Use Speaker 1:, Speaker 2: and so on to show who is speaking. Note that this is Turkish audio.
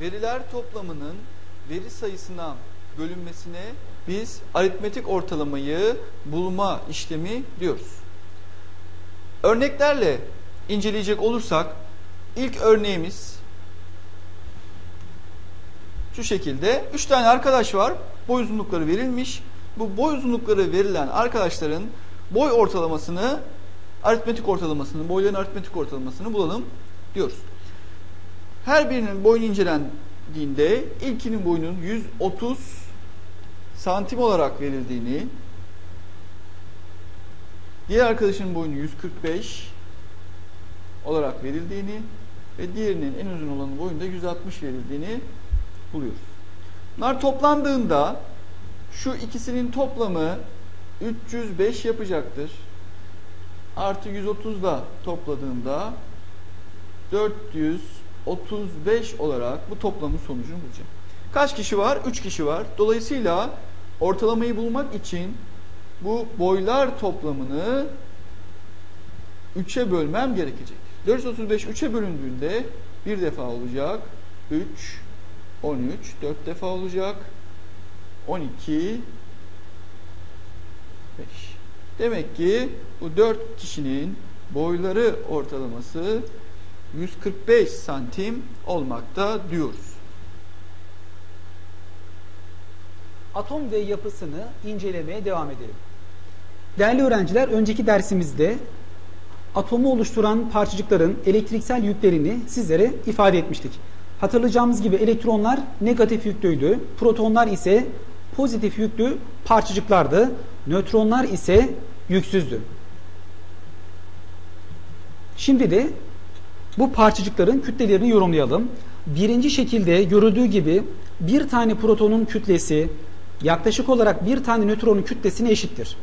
Speaker 1: veriler toplamının veri sayısına bölünmesine biz aritmetik ortalamayı bulma işlemi diyoruz. Örneklerle inceleyecek olursak ilk örneğimiz şu şekilde. Üç tane arkadaş var. Boy uzunlukları verilmiş. Bu boy uzunlukları verilen arkadaşların boy ortalamasını aritmetik ortalamasını, boyların aritmetik ortalamasını bulalım diyoruz. Her birinin boyunu incelendiğinde ilkinin boyunun 130 santim olarak verildiğini, diğer arkadaşının boyunun 145 olarak verildiğini ve diğerinin en uzun olanın boyunda 160 verildiğini buluyoruz. Bunlar toplandığında şu ikisinin toplamı 305 yapacaktır. Artı 130 da topladığında 435 olarak bu toplamın sonucunu bulacağım. Kaç kişi var? 3 kişi var. Dolayısıyla ortalamayı bulmak için bu boylar toplamını 3'e bölmem gerekecek. 435 3'e bölündüğünde bir defa olacak. 3, 13, 4 defa olacak. 12, 5. Demek ki bu 4 kişinin boyları ortalaması 145 santim olmakta diyoruz.
Speaker 2: Atom ve yapısını incelemeye devam edelim. Değerli öğrenciler, önceki dersimizde atomu oluşturan parçacıkların elektriksel yüklerini sizlere ifade etmiştik. Hatırlayacağımız gibi elektronlar negatif yüklüydü, protonlar ise pozitif yüklü parçacıklardı, nötronlar ise yüksüzdü. Şimdi de bu parçacıkların kütlelerini yorumlayalım. Birinci şekilde görüldüğü gibi bir tane protonun kütlesi yaklaşık olarak bir tane nötronun kütlesine eşittir.